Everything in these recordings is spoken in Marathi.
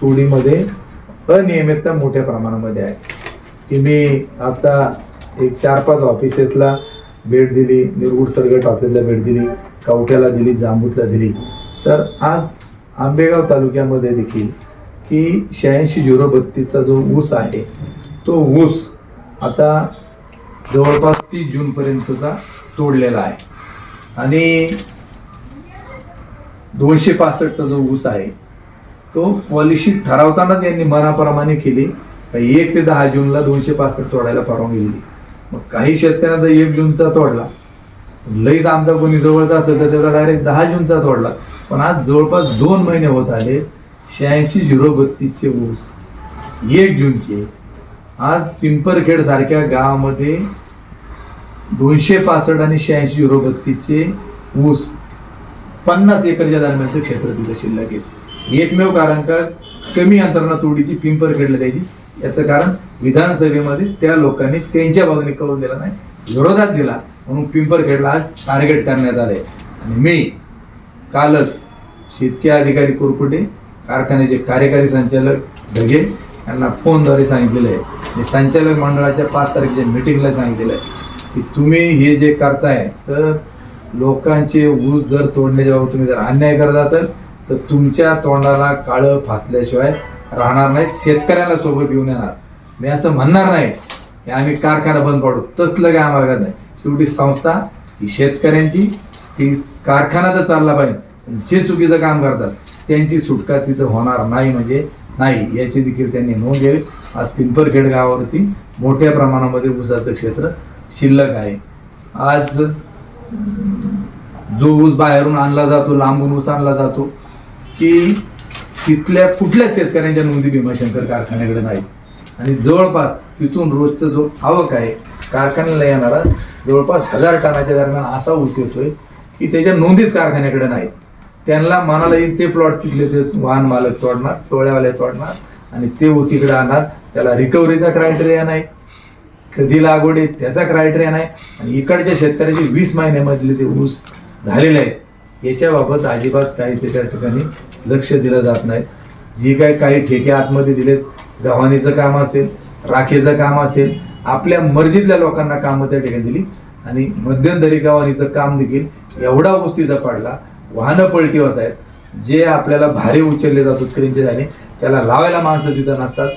तोडीमध्ये अनियमितता मोठ्या प्रमाणामध्ये आहे. की मी आता एक चार पाच ऑफिसेसला भेट दिली निरगुड सरगट ऑफिसला भेट दिली कवठ्याला दिली जांबूतला दिली. तर आज आंबेगाव तालुक्यामध्ये देखील की शहाऐंशी झिरो बत्तीसचा जो ऊस आहे तो ऊस आता जवळपास तीस जूनपर्यंतचा तोडलेला आहे. आणि दोनशे पासष्टचा जो ऊस आहे तो पॉलिसी ठरवतानाच यांनी मनाप्रमाणे केली. एक ते दहा जूनला दोनशे पासष्ट तोडायला परवानगी दिली. मग काही शेतकऱ्यांचा एक जूनचा तोडला. लईच आमचा कोणी जवळचा असेल तर त्याचा डायरेक्ट दहा जूनचा तोडला. पण आज जवळपास दोन महिने होत आले शहाऐंशी झिरो बत्तीसचे ऊस. एक जूनचे. आज पिंपरखेड सारख्या गावामध्ये दोनशे पासष्ट आणि शहाऐंशी झिरो बत्तीसचे ऊस पन्नास एकरच्या दरम्यानचं क्षेत्र तिथं शिल्लक आहे. एकमेव कारण का? कमी अंतरणा तोडीची पिंपरखेडला त्याची. याचं कारण विधानसभेमध्ये त्या लोकांनी त्यांच्या बाजूने कौल दिला नाही विरोधात दिला. म्हणून पिंपर खेडला आज टार्गेट करण्यात आले आणि मी कालच शेतकी अधिकारी कुरकुटे कारखान्याचे कार्यकारी संचालक ढगे यांना फोनद्वारे सांगितलेलं आहे. आणि संचालक मंडळाच्या पाच तारखेच्या मिटिंगला सांगितलेलं आहे की तुम्ही हे जे करताय तर लोकांचे ऊस जर तोडण्याच्या बाबत तुम्ही जर अन्याय करत असाल तर तुमच्या तोंडाला काळं फासल्याशिवाय राहणार नाहीत शेतकऱ्याला सोबत घेऊन येणार. मी असं म्हणणार नाही की आम्ही कारखाना बंद पाडू. तसलं काय आम्हाला नाही. शेवटी संस्था ही शेतकऱ्यांची ती कारखाना तर चालला पाहिजे जे चुकीचं काम करतात त्यांची सुटका तिथं होणार नाही म्हणजे नाही. याची देखील त्यांनी नोंद घ्यावी. आज पिंपरखेड गावावरती मोठ्या प्रमाणामध्ये ऊसाचं क्षेत्र शिल्लक आहे. आज जो ऊस बाहेरून आणला जातो लांबून ऊस आणला जातो की तिथल्या कुठल्याच शेतकऱ्यांच्या नोंदी भीमाशंकर कारखान्याकडे नाही. आणि जवळपास तिथून रोजचं जो आवक आहे कारखान्याला येणारा जवळपास हजार टनाच्या दरम्यान असा ऊस येतोय की त्याच्या नोंदीच कारखान्याकडे नाहीत त्यांना मनाला येईल ते प्लॉट तिथले ते वाहन मालक तोडणार टोळ्यावाले तोडणार आणि ते ऊस इकडे आणणार. त्याला रिकव्हरीचा क्रायटेरिया नाही. कधी लागवड आहे त्याचा क्रायटेरिया नाही. आणि इकडच्या शेतकऱ्याचे वीस महिन्यामधले ते ऊस झालेले आहेत. याच्याबाबत अजिबात काही त्याच्या ठिकाणी लक्ष दिलं जात नाही. जी काय काही ठेके आतमध्ये दिलेत गव्हाणीचं काम असेल राखेचं काम असेल आपल्या मर्जीतल्या लोकांना कामं त्या ठिकाणी दिली. आणि मध्यंतरी गव्हाणीचं काम देखील एवढा गोष्टीचा पडला वाहनं पलटी होत आहेत. जे आपल्याला भारी उचलले जातात क्रेनचे जाणे त्याला लावायला माणसं तिथं नसतात.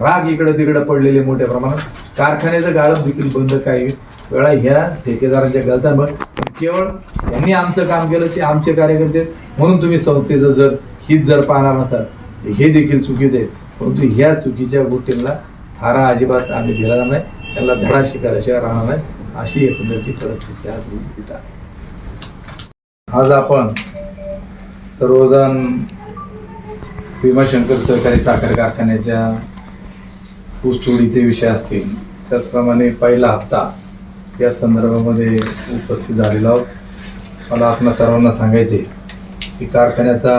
राग इकडं तिकडं पडलेले मोठ्या प्रमाणात. कारखान्याचं गाळप देखील बंद काही वेळा ह्या ठेकेदारांच्या गलतांवर. केवळ यांनी आमचं काम केलं ते आमचे कार्यकर्ते आहेत. म्हणून तुम्ही संस्थेचं जर हित जर पाहणार नसाल तर हे देखील चुकीचं आहे. परंतु ह्या चुकीच्या गोष्टींना थारा अजिबात आम्ही दिला नाही. त्याला धडा शिकायल्याशिवाय राहणार नाही. अशी एकंदरची परिस्थिती आज तिथं आहे. आज आपण सर्वजण भीमाशंकर सहकारी साखर कारखान्याच्या ऊसतोडीचे विषय असतील. त्याचप्रमाणे पहिला हप्ता या संदर्भामध्ये उपस्थित झालेला आहोत. मला आपणा सर्वांना सांगायचे की कारखान्याचा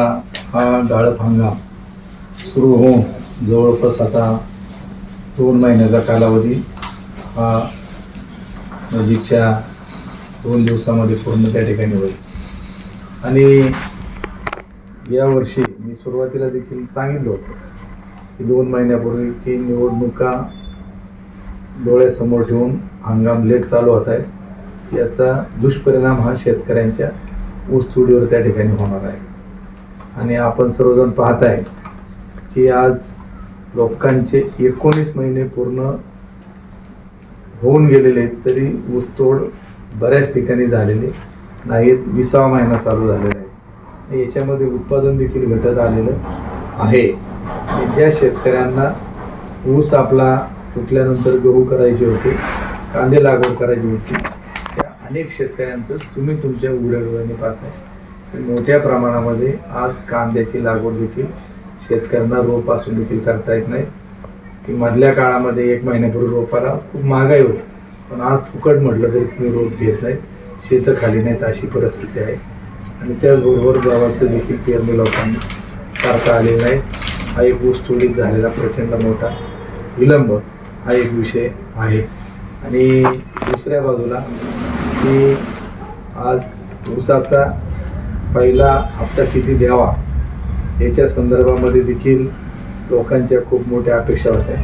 हा गाळप हंगाम सुरू होऊन जवळपास आता दोन महिन्याचा कालावधी हा नजीकच्या दोन दिवसामध्ये पूर्ण त्या ठिकाणी होईल. आणि यावर्षी मी सुरुवातीला देखील सांगितलं होतं की दोन महिन्यापूर्वी की निवडणुका डोळ्यासमोर ठेवून हंगाम लेट चालू होत आहे याचा दुष्परिणाम हा शेतकऱ्यांच्या ऊसतोडीवर त्या ठिकाणी होणार आहे. आणि आपण सर्वजण पाहत आहे की आज लोकांचे एकोणीस महिने पूर्ण होऊन गेलेले तरी ऊसतोड बऱ्याच ठिकाणी झालेले नाहीत. विसावा महिना चालू झालेला आहे. याच्यामध्ये उत्पादन देखील घटत आलेलं आहे. ज्या शेतकऱ्यांना ऊस आपला तुटल्यानंतर गहू करायचे होते कांदे लागवड करायची होती अनेक शेतकऱ्यांचं तुम्ही तुमच्या उघड्या डोळ्यांनी पाहताय मोठ्या प्रमाणामध्ये आज कांद्याची लागवड देखील शेतकऱ्यांना रोप असून देखील करता येत नाही. की मधल्या काळामध्ये एक महिन्यापूर्वी रोपाला खूप महागाई होती. पण आज फुकट म्हटलं तरी तुम्ही रोप घेत नाहीत शेतं खाली नाहीत अशी परिस्थिती आहे. आणि त्याचबरोबर गव्हाचं देखील पेरणी लोकांना करता आलेलं नाही. हा एक ऊस तोडीत झालेला प्रचंड मोठा विलंब हा एक विषय आहे. आणि दुसऱ्या बाजूला की आज ऊसाचा पहिला हप्ता किती द्यावा? याच्या संदर्भामध्ये देखील लोकांच्या खूप मोठ्या अपेक्षा होत्या.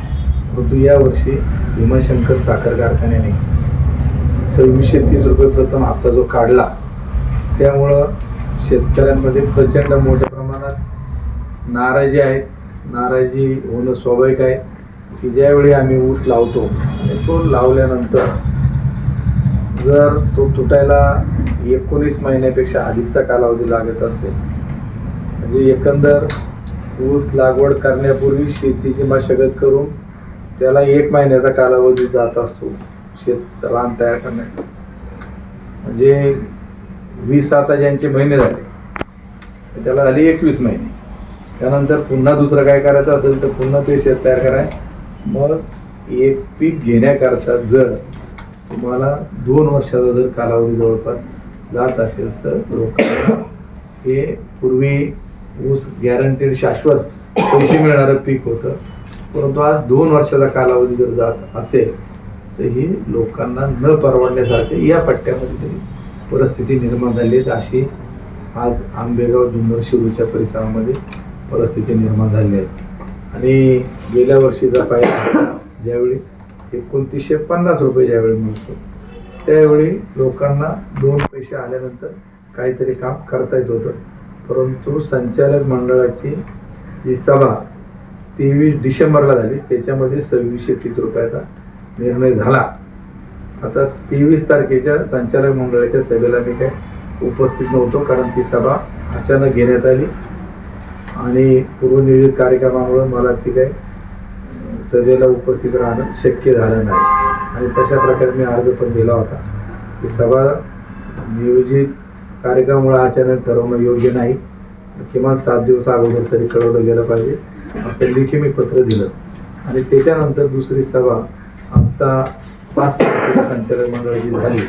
परंतु यावर्षी भीमाशंकर साखर कारखान्याने सव्वीसशे तीस रुपये प्रथम हप्ता जो काढला त्यामुळं शेतकऱ्यांमध्ये प्रचंड मोठ्या प्रमाणात नाराजी आहे. नाराजी होणं स्वाभाविक आहे की ज्यावेळी आम्ही ऊस लावतो आणि तो लावल्यानंतर जर तो तुटायला एकोणीस महिन्यापेक्षा अधिकचा कालावधी लागत असेल म्हणजे एकंदर ऊस लागवड करण्यापूर्वी शेतीची मशागत करून त्याला एक महिन्याचा कालावधी जात असतो शेत रान तयार करण्यात म्हणजे वीस आता ज्यांचे महिने झाले त्याला झाले एकवीस महिने. त्यानंतर पुन्हा दुसरं काय करायचं असेल तर पुन्हा ते शेत तयार कराय. मग एक पीक घेण्याकरता जर तुम्हाला दोन वर्षाचा जर कालावधी जवळपास जात असेल तर लोकांना हे पूर्वी ऊस गॅरंटेड शाश्वत पैसे मिळणारं पीक होतं. परंतु आज दोन वर्षाचा कालावधी जर जात असेल तर ही लोकांना न परवडण्यासारखे या पट्ट्यामध्ये तरी परिस्थिती निर्माण झाली आहे. अशी आज आंबेगाव जुन्नर शिरूरच्या परिसरामध्ये परिस्थिती निर्माण झाली आहे. आणि गेल्या वर्षीचा पाहिजे ज्यावेळी एकोणतीसशे पन्नास रुपये ज्यावेळी मिळतो त्यावेळी लोकांना दोन पैसे आल्यानंतर काहीतरी काम करता येत होतं. परंतु संचालक मंडळाची जी सभा तेवीस डिसेंबरला झाली त्याच्यामध्ये सव्वीसशे तीस रुपयाचा निर्णय झाला. आता तेवीस तारखेच्या संचालक मंडळाच्या सभेला मी काय उपस्थित नव्हतो कारण ती सभा अचानक घेण्यात आली. आणि पूर्वनियोजित कार्यक्रमामुळे मला ती काही सभेला उपस्थित राहणं शक्य झालं नाही. आणि तशा प्रकारे मी अर्ज पण दिला होता. की सभा नियोजित कार्यक्रमामुळे अचानक ठरवणं योग्य नाही. किमान सात दिवस अगोदर तरी कळवलं गेलं पाहिजे असं लेखी मी पत्र दिलं. आणि त्याच्यानंतर दुसरी सभा आत्ता पाच तारखेला संचालक मंडळाची झाली.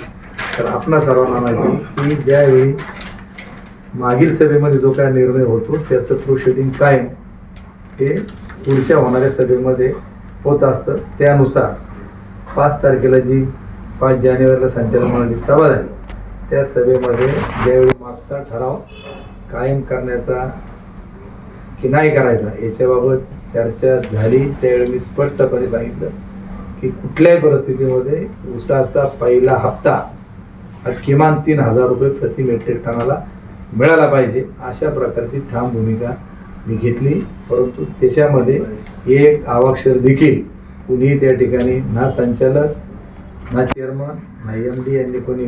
तर आपणा सर्वांना माहिती की ज्यावेळी मागील सभेमध्ये जो काय निर्णय होतो त्याचं प्रोसिडिंग कायम हे पुढच्या होणाऱ्या सभेमध्ये होत असतं. त्यानुसार पाच तारखेला जी पाच जानेवारीला संचालन मंडळाची सभा झाली त्या सभेमध्ये ज्यावेळी मागचा ठराव कायम करण्याचा की नाही करायचा याच्याबाबत चर्चा झाली. त्यावेळी मी स्पष्टपणे सांगितलं की कुठल्याही परिस्थितीमध्ये ऊसाचा पहिला हप्ता हा किमान तीन हजार रुपये प्रति मेट्रिक टनाला मिळाला पाहिजे. अशा प्रकारची ठाम भूमिका मी घेतली. परंतु त्याच्यामध्ये एक आवाक्षर देखील कुणीही त्या ठिकाणी ना संचालक ना चेअरमन ना एम डी यांनी कोणी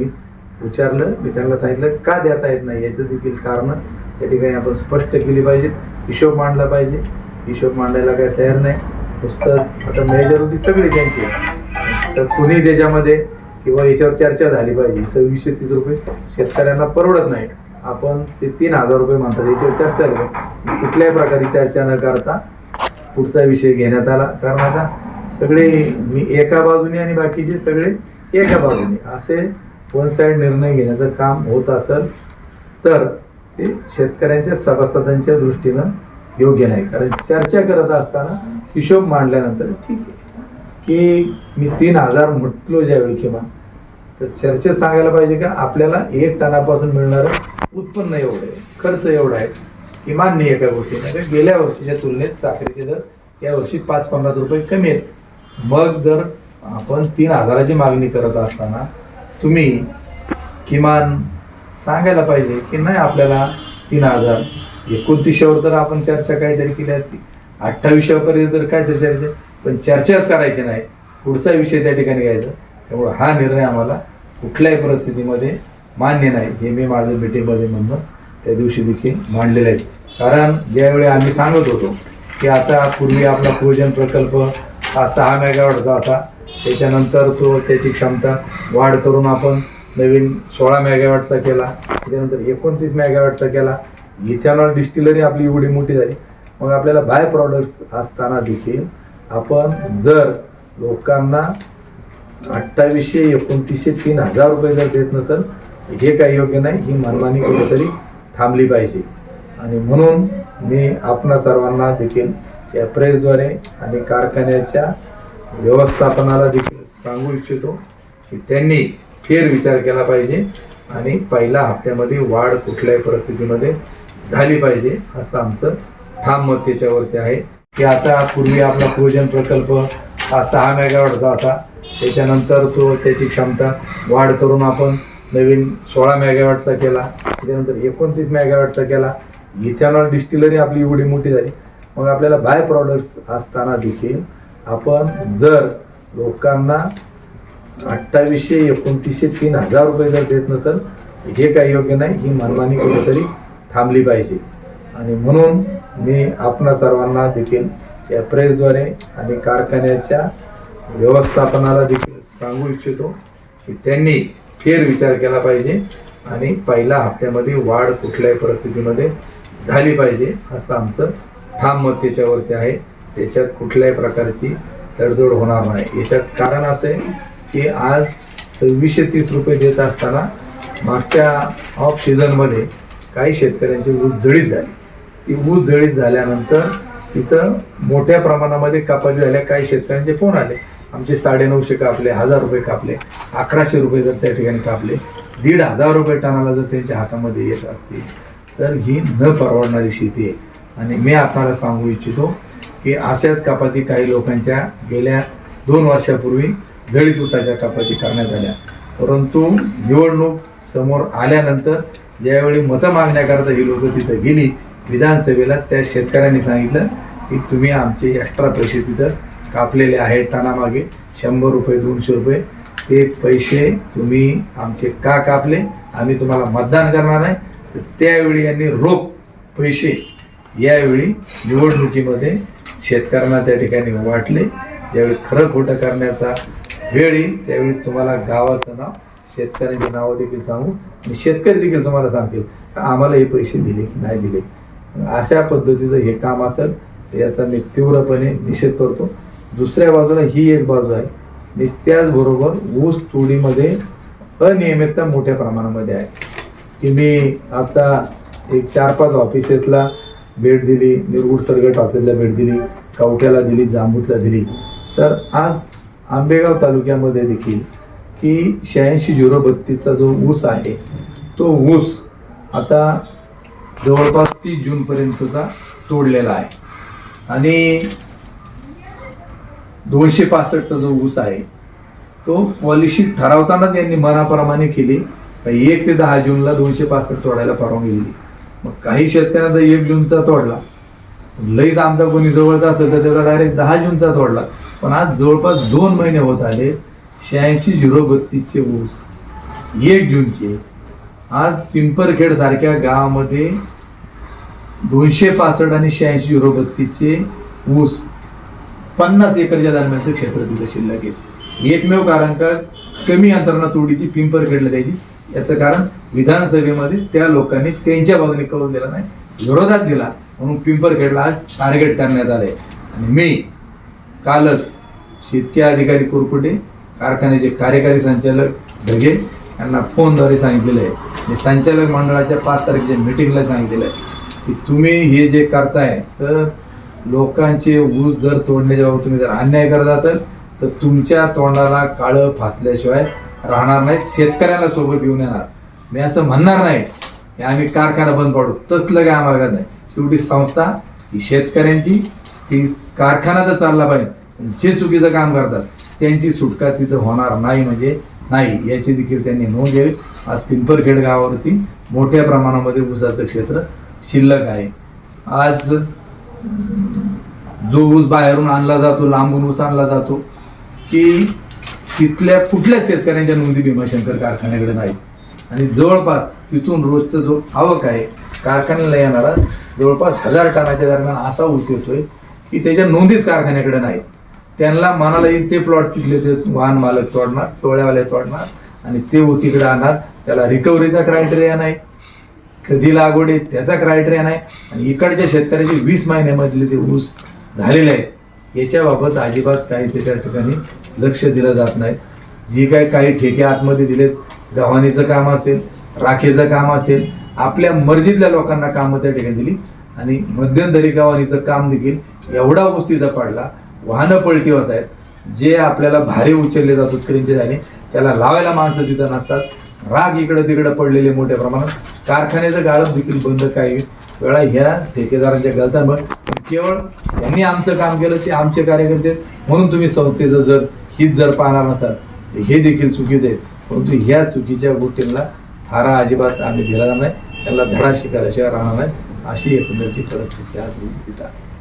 विचारलं मी त्यांना सांगितलं का देता येत नाही? याचं देखील कारणं त्या ठिकाणी आपण स्पष्ट केली पाहिजे. हिशोब मांडला पाहिजे. हिशोब मांडायला काय तयार नाही. नुसतं आता मेजॉरिटी सगळी त्यांची. तर कुणी त्याच्यामध्ये किंवा याच्यावर चर्चा झाली पाहिजे. सव्वीसशे तीस रुपये शेतकऱ्यांना परवडत नाही आपण ते तीन हजार रुपये म्हणतात याच्यावर चर्चा करू. कुठल्याही प्रकारे चर्चा न करता पुढचा विषय घेण्यात आला. कारण आता सगळे मी एका बाजूने आणि बाकीचे सगळे एका बाजूने. असे वन साईड निर्णय घेण्याचं काम होत असेल तर ते शेतकऱ्यांच्या सभासदांच्या दृष्टीनं योग्य नाही. कारण चर्चा करत असताना हिशोब मांडल्यानंतर ठीक आहे. की मी तीन हजार म्हटलो ज्यावेळी किमान तर चर्चेत सांगायला पाहिजे का आपल्याला एक टनापासून मिळणारं उत्पन्न एवढं आहे खर्च एवढा आहे की मान्य आहे एका गोष्टीने गेल्या वर्षीच्या तुलनेत साखरेचे दर या वर्षी पाच पन्नास रुपये कमी आहेत. मग जर आपण तीन हजाराची मागणी करत असताना तुम्ही किमान सांगायला पाहिजे की नाही आपल्याला तीन हजार? एकोणतीसशेवर तर आपण चर्चा काहीतरी केली असती. अठ्ठावीसशेपर्यंत तर काहीतरी चर्चा पण चर्चाच करायची नाही. पुढचा विषय त्या ठिकाणी घ्यायचा. त्यामुळं हा निर्णय आम्हाला कुठल्याही परिस्थितीमध्ये मान्य नाही. हे मी माझं मीटिंगमध्ये म्हणणं त्या दिवशी देखील मांडलेलं आहे. कारण ज्यावेळी आम्ही सांगत होतो की आता पूर्वी आपला पूजन प्रकल्प हा सहा मेगावॅटचा होता. त्याच्यानंतर तो त्याची क्षमता वाढ करून आपण नवीन सोळा मेगावॅटचा केला. त्याच्यानंतर एकोणतीस मेगावॅटचा केला. इथेनॉल डिस्टिलरी आपली एवढी मोठी झाली. मग आपल्याला बाय प्रॉडक्ट्स असताना देखील आपण जर लोकांना अठ्ठावीसशे एकोणतीसशे तीन हजार रुपये जर देत नसेल हे काही योग्य नाही ही मनमानी कुठेतरी थांबली पाहिजे. आणि म्हणून मी आपणा सर्वांना देखील या प्रेसद्वारे आणि कारखान्याच्या व्यवस्थापनाला देखील सांगू इच्छितो की त्यांनी फेर विचार केला पाहिजे आणि पहिल्या हप्त्यामध्ये वाढ कुठल्याही परिस्थितीमध्ये झाली पाहिजे असं आमचं ठाम मत त्याच्यावरती आहे. की आता पूर्वी आपला पूजन प्रकल्प हा सहा मेगावॅटचा होता. त्याच्यानंतर तो त्याची क्षमता वाढ करून आपण नवीन सोळा मेगावॉटचा केला त्याच्यानंतर एकोणतीस मेगावॉटचा केला. इथेनॉल डिस्टिलरी आपली एवढी मोठी झाली. मग आपल्याला बाय प्रॉडक्ट्स असताना देखील आपण जर लोकांना अठ्ठावीसशे एकोणतीसशे तीन हजार रुपये जर देत नसेल हे काही योग्य नाही. ही मनमानी कुठेतरी थांबली पाहिजे. आणि म्हणून मी आपणा सर्वांना देखील या प्रेसद्वारे आणि कारखान्याच्या व्यवस्थापनाला देखील सांगू इच्छितो की त्यांनी फेरविचार केला पाहिजे आणि पहिल्या हप्त्यामध्ये वाढ कुठल्याही परिस्थितीमध्ये झाली पाहिजे असं आमचं ठाम मत त्याच्यावरती आहे. त्याच्यात कुठल्याही प्रकारची तडजोड होणार नाही. याच्यात कारण असं आहे की आज सव्वीसशे तीस रुपये देत असताना मागच्या ऑफ सीझनमध्ये काही शेतकऱ्यांची ऊस जळीत झाली. ती ऊस जळीत झाल्यानंतर तिथं मोठ्या प्रमाणामध्ये कपाती झाल्या. काही शेतकऱ्यांचे फोन आले. आमचे साडेनऊशे कापले हजार रुपये कापले अकराशे रुपये जर त्या ठिकाणी कापले दीड हजार रुपये टनाला जर त्यांच्या हातामध्ये येत असतील तर ही न परवडणारी शेती आहे. आणि मी आपणाला सांगू इच्छितो की अशाच कपाती काही लोकांच्या गेल्या दोन वर्षापूर्वी जळीत उसाच्या कपाती करण्यात आल्या. परंतु निवडणूक समोर आल्यानंतर ज्यावेळी मतं मागण्याकरता ही लोक तिथं गेली विधानसभेला त्या शेतकऱ्यांनी सांगितलं की तुम्ही आमचे एक्स्ट्रा पैसे तिथं कापलेले आहेत टनामागे शंभर रुपये दोनशे रुपये. ते पैसे तुम्ही आमचे का कापले? आम्ही तुम्हाला मतदान करणार नाही तर त्यावेळी यांनी रोख पैसे यावेळी निवडणुकीमध्ये शेतकऱ्यांना त्या ठिकाणी वाटले. ज्यावेळी खरं खोटं करण्याचा वेळ येईल त्यावेळी तुम्हाला गावाचं नाव शेतकऱ्यांची नावं देखील सांगू. आणि शेतकरी देखील तुम्हाला सांगतील आम्हाला हे पैसे दिले की नाही दिले? अशा पद्धतीचं हे काम असेल याचा मी तीव्रपणे निषेध करतो. दुसऱ्या बाजूला ही एक बाजू आहे. आणि त्याचबरोबर ऊस तोडीमध्ये अनियमितता मोठ्या प्रमाणामध्ये आहे. की मी आता एक चार पाच ऑफिसेसला भेट दिली निरगुड सरगट ऑफिसला भेट दिली कवठ्याला दिली जांबूतला दिली. तर आज आंबेगाव तालुक्यामध्ये देखील की शहाऐंशी झिरो बत्तीसचा जो ऊस आहे तो ऊस आता जवळपास तीस जूनपर्यंतचा तोडलेला आहे. आणि दोनशे पासष्टचा जो ऊस आहे तो पॉलिसी ठरवताना त्यांनी मनाप्रमाणे केली. एक ते दहा जूनला दोनशे पासष्ट तोडायला परवानगी दिली. मग काही शेतकऱ्यांचा एक जूनचा तोडला लईच आमचा कोणी जवळचा असेल तर त्याचा डायरेक्ट दहा जूनचा तोडला. पण आज जवळपास दोन महिने होत आले शहाऐंशी झिरो बत्तीसचे ऊस एक जूनचे. आज पिंपरखेड सारख्या गावामध्ये दोनशे पासष्ट आणि शहाऐंशी झिरो बत्तीसचे ऊस पन्नास एकरच्या दरम्यानचं क्षेत्र तिथं शिल्लक आहे. एकमेव कारण का? कमी अंतरणा तोडीची पिंपरखेडला द्यायची. याचं कारण विधानसभेमध्ये त्या लोकांनी त्यांच्या बाजूने कौल दिला नाही विरोधात दिला. म्हणून पिंपर खेळला आज टार्गेट करण्यात आले आणि मी कालच शेतकी अधिकारी कुरकुटे कारखान्याचे कार्यकारी संचालक ढगे यांना फोनद्वारे सांगितलेलं आहे. आणि संचालक मंडळाच्या पाच तारखेच्या मिटिंगला सांगितलेलं आहे की तुम्ही हे जे करताय तर लोकांचे ऊस जर तोडण्याच्या बाबतीत तुम्ही जर अन्याय करत असाल तर तुमच्या तोंडाला काळं फासल्याशिवाय राहणार नाही शेतकऱ्याला सोबत घेऊन येणार. मी असं म्हणणार नाही की आम्ही कारखाना बंद पाडू. तसलं काय आम्हाला करत नाही. शेवटी संस्था ही शेतकऱ्यांची ती कारखाना तर चालला पाहिजे जे चुकीचं काम करतात त्यांची सुटका तिथं होणार नाही म्हणजे नाही. याची देखील त्यांनी नोंद घ्यावी. आज पिंपरखेड गावावरती मोठ्या प्रमाणामध्ये ऊसाचं क्षेत्र शिल्लक आहे. आज जो ऊस बाहेरून आणला जातो लांबून ऊस आणला जातो की तिथल्या कुठल्याच शेतकऱ्यांच्या नोंदी भीमाशंकर कारखान्याकडे नाही. आणि जवळपास तिथून रोजचा जो आवक आहे कारखान्याला येणारा जवळपास हजार टनाच्या दरम्यान असा ऊस येतोय की त्याच्या नोंदीच कारखान्याकडे नाही. त्यांना मनाला येईल ते प्लॉट तिथले ते वाहन मालक तोडणार टोळ्यावाले तोडणार आणि ते ऊस इकडे आणणार त्याला रिकव्हरीचा क्रायटेरिया नाही. कधी लागवड आहे त्याचा क्रायटेरिया नाही. आणि इकडच्या शेतकऱ्याचे वीस महिन्यामधले ते ऊस झालेले आहे. याच्याबाबत अजिबात काही त्याच्या ठिकाणी लक्ष दिलं जात नाही. जी काही काही ठेके आतमध्ये दिलेत गव्हाणीचं काम असेल राखेचं काम असेल आपल्या मर्जीतल्या लोकांना कामं त्या ठिकाणी दिली. आणि मध्यंतरी गव्हाणीचं काम देखील एवढा गोष्टीचा पडला वाहनं पलटी होत आहेत. जे आपल्याला भारी उचलले जातात क्रेनचे जाणे त्याला लावायला माणसं तिथं नसतात. राग इकडं तिकडं पडलेले मोठ्या प्रमाणात. कारखान्याचं गाळप देखील बंद काही वेळा ह्या ठेकेदारांच्या गलतांवर केवळ यांनी आमचं काम केलं ते आमचे कार्यकर्ते आहेत. म्हणून तुम्ही संस्थेचं जर हित जर पाहणार नसाल तर हे देखील चुकीचं आहे. परंतु ह्या चुकीच्या गोष्टींना थारा अजिबात आम्ही दिला नाही. त्यांना धडा शिकायल्याशिवाय राहणार नाही. अशी एकंदरची परिस्थिती आज तिथं आहे.